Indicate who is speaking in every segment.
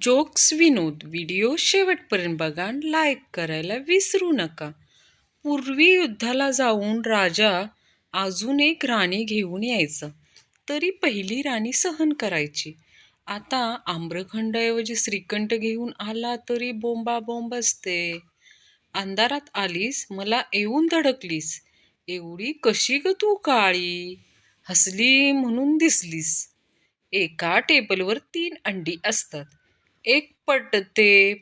Speaker 1: Jokes विनोद. Video शेवटपर्यंत बघा आणि लाईक करायला विसरू नका. पूर्वी युद्धाला जाऊन राजा अजून एक राणी घेऊन यायचा. तरी पहिली राणी सहन करायची. आता आम्रखंडाऐवजी श्रीखंड घेऊन आला तरी बोंबा बोंब असते. अंधारात आलीस मला येऊन धडकलीस. एवढी कशी ग तू काळी? हसली म्हणून दिसलीस. एका टेबलवर तीन अंडी असतात. एक पडते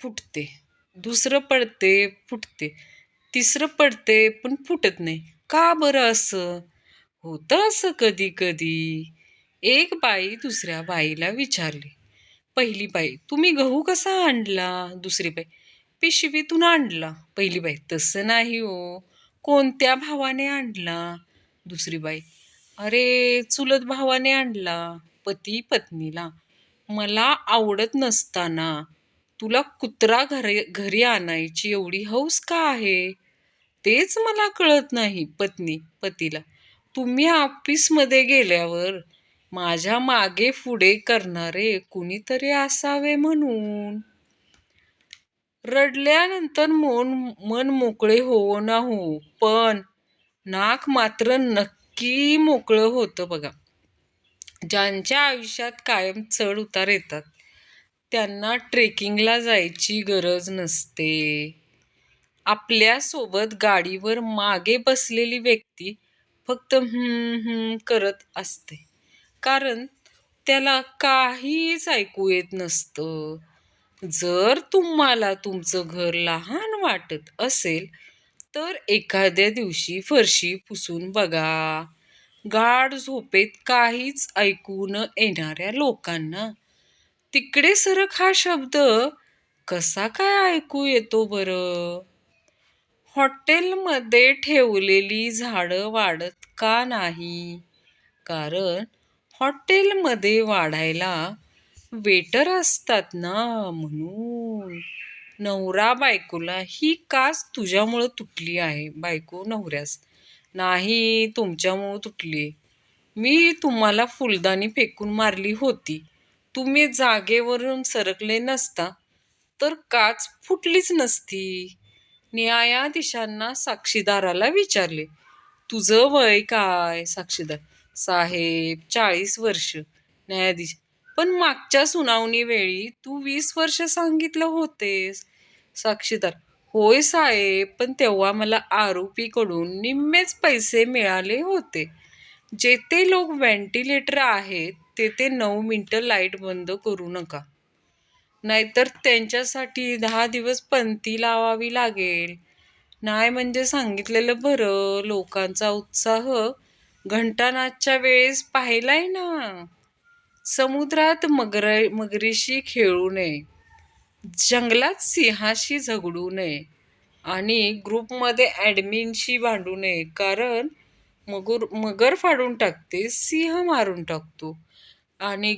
Speaker 1: फुटते. दुसरं पडते फुटते. तिसरं पडते पण फुटत नाही. का बरं असं? होतं असं कधी कधी एक बाई दुसऱ्या बाईला विचारली. पहिली बाई तुम्ही गहू कसा आणला? दुसरी बाई पिशवीतून आणला. पहिली बाई तसं नाही हो. कोणत्या भावाने आणला? दुसरी बाई अरे चुलत भावाने आणला पती पत्नीला मला आवडत नसताना तुला कुत्रा घरी घरी आणायची एवढी हौस का आहे? तेच मला कळत नाही पत्नी पतीला. तुम्ही ऑफिसमध्ये गेल्यावर माझ्या मागे पुढे करणारे कुणीतरी असावे म्हणून. रडल्यानंतर मन मन मोकळे हो ना हो पण नाक मात्र नक्की मोकळं होतं बघा. ज्यांच्या आयुष्यात कायम चढ उतार येतात त्यांना ट्रेकिंगला जायची गरज नसते. आपल्यासोबत गाडीवर मागे बसलेली व्यक्ती फक्त करत असते कारण त्याला काहीच ऐकू येत नसतं. जर तुम्हाला तुमचं घर लहान वाटत असेल तर एखाद्या दिवशी फरशी पुसून बघा. गाढ झोपेत काहीच ऐकू न येणाऱ्या लोकांना. तिकडे सरक हा शब्द कसा काय ऐकू येतो बरं? हॉटेलमध्ये ठेवलेली झाडं वाढत का नाही? कारण हॉटेलमध्ये वाढायला वेटर असतात ना म्हणून. नवरा बायकोला ही काच तुझ्यामुळं तुटली आहे बायको नवऱ्यास. नाही तुमच्यामुळं तुटली. मी तुम्हाला फुलदाणी फेकून मारली होती. तुम्ही जागेवरून सरकले नसता तर काच फुटलीच नसती. न्यायाधीशांना साक्षीदाराला विचारले तुझं वय काय? साक्षीदार साहेब चाळीस वर्ष. न्यायाधीश पण मागच्या सुनावणीवेळी तू वीस वर्ष सांगितलं होतेस. साक्षीदार होय साहेब पण तेव्हा मला आरोपीकडून निम्मेच पैसे मिळाले होते. जेथे लोक व्हेंटिलेटर आहेत तेथे नऊ मिनटं लाइट बंद करू नका. नाहीतर त्यांच्यासाठी दहा दिवस पंथी लावावी लागेल. नाही म्हणजे सांगितलेलं बरं लोकांचा उत्साह घंटानाच्या वेळेस पाहिलाय ना. समुद्रात मगर मगरीशी खेळू नये. जंगलात सिंहाशी झगडू नये आणि ग्रुपमध्ये ॲडमिनशी भांडू नये कारण मगर मगर फाडून टाकते सिंह मारून टाकतो आणि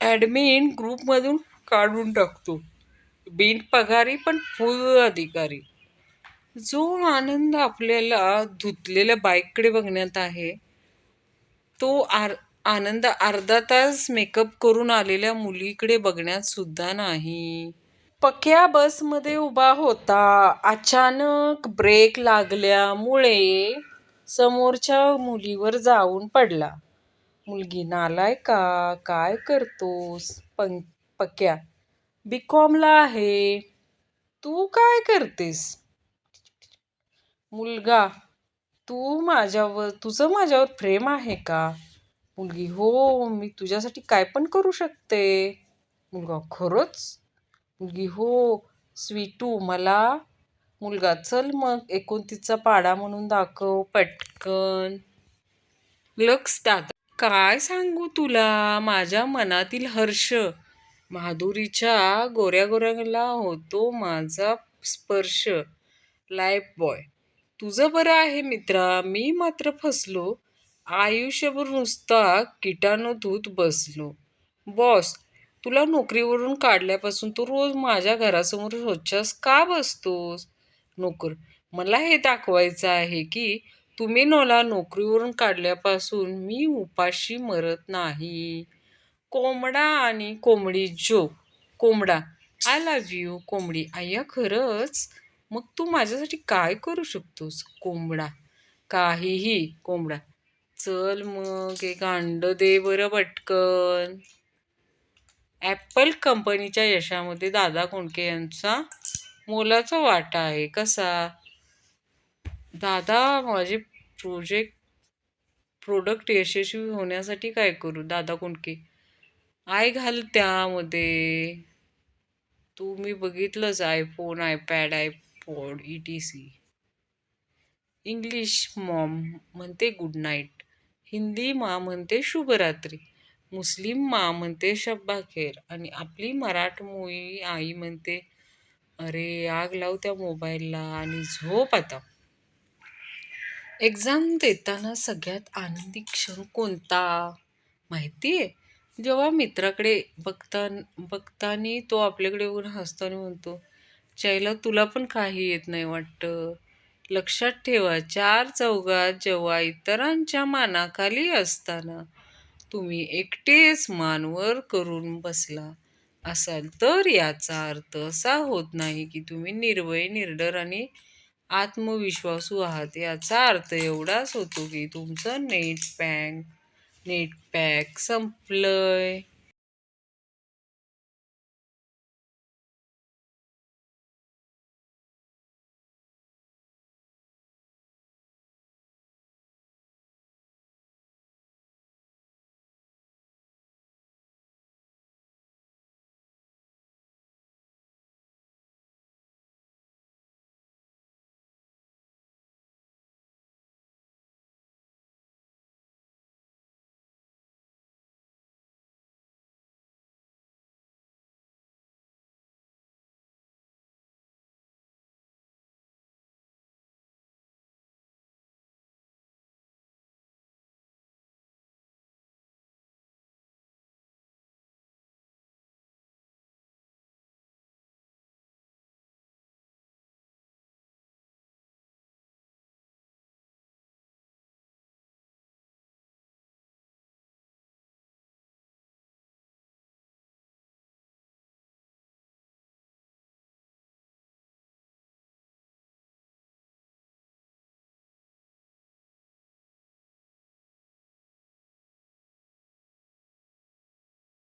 Speaker 1: ॲडमिन ग्रुपमधून काढून टाकतो. बिन पगारी पण फुल अधिकारी. जो आनंद आपल्याला धुतलेल्या बाईककडे बघण्यात आहे तो आर आनंद अर्धा तास मेकअप करून आलेल्या मुलीकडे बघण्यात सुद्धा नाही. पक्या बसमध्ये उभा होता. अचानक ब्रेक लागल्यामुळे समोरच्या मुलीवर जाऊन पडला. मुलगी नालाय का? काय करतोस? पं पक्या बी कॉमला आहे. तू काय करतेस? मुलगा तू माझ्यावर तुझं माझ्यावर प्रेम आहे का? मुलगी हो मी तुझ्यासाठी काय पण करू शकते. मुलगा खरंच? मुलगी हो स्वीटू मला मुलगा चल मग एकोणतीसचा पाडा म्हणून दाखव पटकन. लक्ष दादा काय सांगू तुला? माझ्या मनातील हर्ष माधुरीच्या गोऱ्या गोऱ्याला होतो माझा स्पर्श. लाईफ बॉय तुझं बरं आहे मित्रा मी मात्र फसलो. आयुष्यभर नुसता किटाणू धूत बसलो. बॉस तुला नोकरीवरून काढल्यापासून तू रोज माझ्या घरासमोर रोजच्यास का बसतोस? नोकर मला हे दाखवायचं आहे की तुम्ही मला नोकरीवरून काढल्यापासून मी उपाशी मरत नाही. कोंबडा आणि कोंबडी जोक कोंबडा आय लव्ह यू कोंबडी. अय्या खरंच? मग तू माझ्यासाठी काय करू शकतोस? कोंबडा. काहीही कोंबडा. चल मग हे गांड दे बरं पटकन. ॲपल कंपनीच्या यशामध्ये दादा कोंडके यांचा मोलाचा वाटा आहे. कसा? दादा माझे प्रोजेक्ट प्रोडक्ट यशस्वी होण्यासाठी काय करू? दादा कोंडके आय घाल त्यामध्ये. तू मी बघितलंच iPhone iPad iPod E T C English mom म्हणते गुड नाईट हिंदी मा म्हणते शुभरात्री. मुस्लिम मा म्हणते शब्बाखेर. आणि आपली मराठमोळी आई म्हणते अरे आग लाव त्या मोबाईलला आणि झोप आता. एक्झाम देताना सगळ्यात आनंदी क्षण कोणता? माहिती आहे जेव्हा मित्राकडे बघता बघतानी तो आपल्याकडे बघून हसताना म्हणतो चायला तुला पण काही येत नाही वाटतं? लक्षात ठेवा चार चौघात जेव्हा इतरांच्या मानाखाली असताना तुम्ही एकटेच मानवर करून बसला असाल तर याचा अर्थ असा होत नाही की तुम्ही निर्भय निर्डर आणि आत्मविश्वासू आहात. याचा अर्थ एवढाच होतो की तुमचं नेट पॅक नेट पॅक संपलंय.